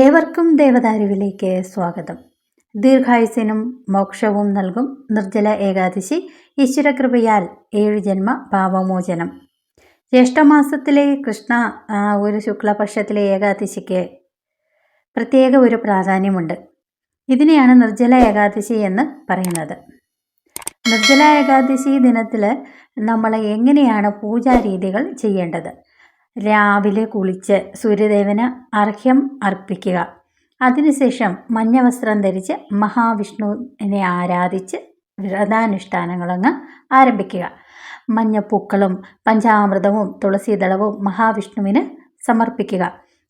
ഏവർക്കും ദേവദാരുവിലേക്ക് സ്വാഗതം. ദീർഘായുസിനും മോക്ഷവും നൽകും നിർജല ഏകാദശി ഈശ്വരകൃപയാൽ ഏഴു ജന്മ പാപമോചനം. ജ്യേഷ്ഠമാസത്തിലെ കൃഷ്ണ ഒരു ശുക്ലപക്ഷത്തിലെ ഏകാദശിക്ക് പ്രത്യേക ഒരു പ്രാധാന്യമുണ്ട്. ഇതിനെയാണ് നിർജല ഏകാദശി എന്ന് പറയുന്നത്. നിർജല ഏകാദശി ദിനത്തിൽ നമ്മൾ എങ്ങനെയാണ് പൂജാരീതികൾ ചെയ്യേണ്ടത്? രാവിലെ കുളിച്ച് സൂര്യദേവന് അർഹ്യം അർപ്പിക്കുക. അതിനുശേഷം മഞ്ഞ വസ്ത്രം ധരിച്ച് മഹാവിഷ്ണുവിനെ ആരാധിച്ച് വ്രതാനുഷ്ഠാനങ്ങളങ്ങ് ആരംഭിക്കുക. മഞ്ഞപ്പൂക്കളും പഞ്ചാമൃതവും തുളസിദളവും മഹാവിഷ്ണുവിന് സമർപ്പിക്കുക.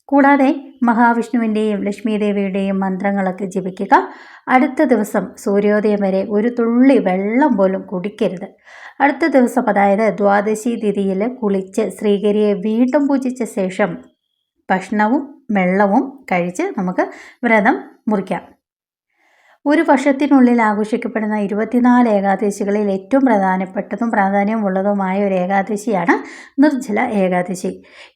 കൂടാതെ മഹാവിഷ്ണുവിന്റെയും ലക്ഷ്മീദേവിയുടെയും മന്ത്രങ്ങളൊക്കെ ജപിക്കുക. അടുത്ത ദിവസം സൂര്യോദയം വരെ ഒരു തുള്ളി വെള്ളം പോലും കുടിക്കരുത്. അടുത്ത ദിവസം അതായത് ദ്വാദശി തിഥിയിൽ കുളിച്ച് ശ്രീകരിയെ വീണ്ടും പൂജിച്ച ശേഷം ഭക്ഷണവും വെള്ളവും കഴിച്ച് നമുക്ക് വ്രതം മുറിക്കാം. ഒരു വർഷത്തിനുള്ളിൽ ആഘോഷിക്കപ്പെടുന്ന ഇരുപത്തിനാല് ഏകാദശികളിൽ ഏറ്റവും പ്രധാനപ്പെട്ടതും പ്രാധാന്യമുള്ളതുമായ ഒരു ഏകാദശിയാണ് നിർജല ഏകാദശി.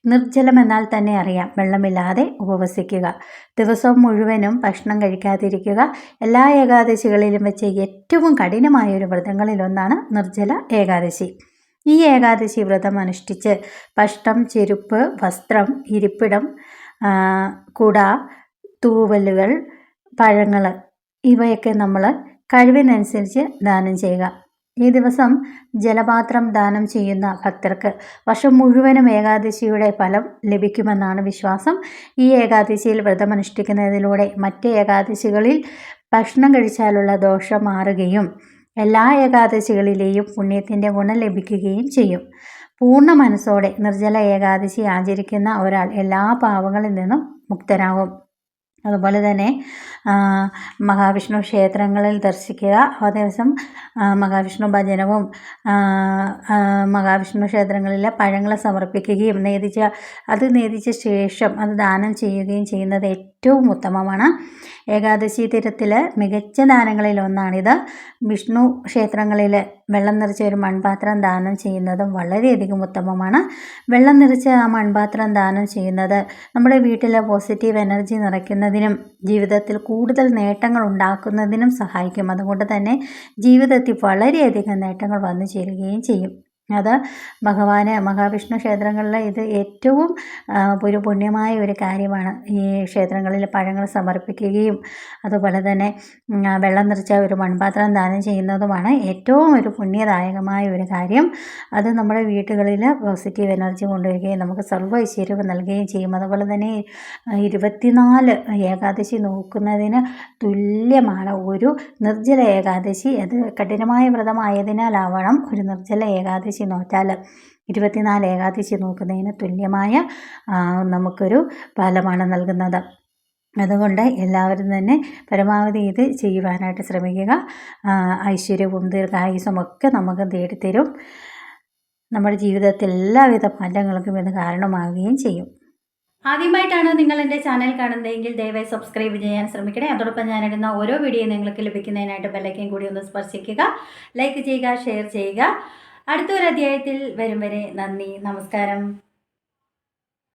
നിർജലം എന്നാൽ തന്നെ അറിയാം വെള്ളമില്ലാതെ ഉപവസിക്കുക. ദിവസം മുഴുവനും ഭക്ഷണം കഴിക്കാതിരിക്കുക. എല്ലാ ഏകാദശികളിലും വെച്ച് ഏറ്റവും കഠിനമായ ഒരു വ്രതങ്ങളിലൊന്നാണ് നിർജല ഏകാദശി. ഈ ഏകാദശി വ്രതം അനുഷ്ഠിച്ച് പഷ്ടം ചെരുപ്പ് വസ്ത്രം ഇരിപ്പിടം കുട തൂവലുകൾ പഴങ്ങൾ ഇവയൊക്കെ നമ്മൾ കഴിവിനനുസരിച്ച് ദാനം ചെയ്യുക. ഈ ദിവസം ജലപാത്രം ദാനം ചെയ്യുന്ന ഭക്തർക്ക് വർഷം മുഴുവനും ഏകാദശിയുടെ ഫലം ലഭിക്കുമെന്നാണ് വിശ്വാസം. ഈ ഏകാദശിയിൽ വ്രതമനുഷ്ഠിക്കുന്നതിലൂടെ മറ്റ് ഏകാദശികളിൽ ഭക്ഷണം കഴിച്ചാലുള്ള ദോഷം മാറുകയും എല്ലാ ഏകാദശികളിലെയും പുണ്യത്തിന്റെ ഗുണം ലഭിക്കുകയും ചെയ്യും. പൂർണ മനസ്സോടെ നിർജല ഏകാദശി ആചരിക്കുന്ന ഒരാൾ എല്ലാ പാവങ്ങളിൽ നിന്നും മുക്തരാകും അതുപോലെ തന്നെ മഹാവിഷ്ണു ക്ഷേത്രങ്ങളിൽ ദർശിക്കുക. ആ ദിവസം മഹാവിഷ്ണു ഭജനവും മഹാവിഷ്ണു ക്ഷേത്രങ്ങളിലെ പഴങ്ങൾ സമർപ്പിക്കുകയും നേദിച്ച അത് നേദിച്ച ശേഷം അത് ദാനം ചെയ്യുകയും ചെയ്യുന്നത് ഏറ്റവും ഉത്തമമാണ്. ഏകാദശി തീരത്തിലെ മികച്ച ദാനങ്ങളിൽ ഒന്നാണിത്. വിഷ്ണു ക്ഷേത്രങ്ങളിൽ വെള്ളം നിറച്ച ഒരു മൺപാത്രം ദാനം ചെയ്യുന്നതും വളരെയധികം ഉത്തമമാണ്. വെള്ളം നിറച്ച ആ മൺപാത്രം ദാനം ചെയ്യുന്നത് നമ്മുടെ വീട്ടിലെ പോസിറ്റീവ് എനർജി നിറയ്ക്കുന്നതിനും ജീവിതത്തിൽ കൂടുതൽ നേട്ടങ്ങൾ ഉണ്ടാക്കുന്നതിനും സഹായിക്കും. അതുകൊണ്ട് തന്നെ ജീവിതത്തിൽ വളരെയധികം നേട്ടങ്ങൾ വന്നു ചേരുകയും ചെയ്യും. അത് ഭഗവാന് മഹാവിഷ്ണു ക്ഷേത്രങ്ങളിൽ ഇത് ഏറ്റവും ഒരു പുണ്യമായ ഒരു കാര്യമാണ്. ഈ ക്ഷേത്രങ്ങളിൽ പഴങ്ങൾ സമർപ്പിക്കുകയും അതുപോലെ തന്നെ വെള്ളം നിറച്ച ഒരു മൺപാത്രം ദാനം ചെയ്യുന്നതുമാണ് ഏറ്റവും ഒരു പുണ്യദായകമായ ഒരു കാര്യം. അത് നമ്മുടെ വീടുകളിൽ പോസിറ്റീവ് എനർജി കൊണ്ടുവരികയും നമുക്ക് സർവ ഐശ്വര്യവും നൽകുകയും ചെയ്യും. അതുപോലെ തന്നെ ഇരുപത്തിനാല് ഏകാദശി നോക്കുന്നതിന് തുല്യമാണ്. ഒരു നിർജല ഏകാദശി. അത് കഠിനമായ വ്രതമായതിനാലാവണം ഒരു നിർജല ഏകാദശി ഏകാദശി നോറ്റാൽ ഇരുപത്തിനാല് ഏകാദശി നോക്കുന്നതിന് തുല്യമായ നമുക്കൊരു ഫലമാണ് നൽകുന്നത്. അതുകൊണ്ട് എല്ലാവരും തന്നെ പരമാവധി ഇത് ചെയ്യുവാനായിട്ട് ശ്രമിക്കുക. ഐശ്വര്യവും ദീർഘായുസും ഒക്കെ നമുക്ക് തേടിത്തരും നമ്മുടെ ജീവിതത്തിൽ എല്ലാവിധ മാറ്റങ്ങൾക്കും ഇത് കാരണമാവുകയും ചെയ്യും. ആദ്യമായിട്ടാണ് നിങ്ങൾ എന്റെ ചാനൽ കാണുന്നതെങ്കിൽ ദയവായി സബ്സ്ക്രൈബ് ചെയ്യാൻ ശ്രമിക്കണേ. അതോടൊപ്പം ഞാനിടുന്ന ഓരോ വീഡിയോ നിങ്ങൾക്ക് ലഭിക്കുന്നതിനായിട്ട് ബെല്ലൈക്കൻ കൂടി ഒന്ന് സ്പർശിക്കുക. ലൈക്ക് ചെയ്യുക ഷെയർ ചെയ്യുക. അടുത്തൊരു അധ്യായത്തിൽ വരും വരെ നന്ദി നമസ്കാരം.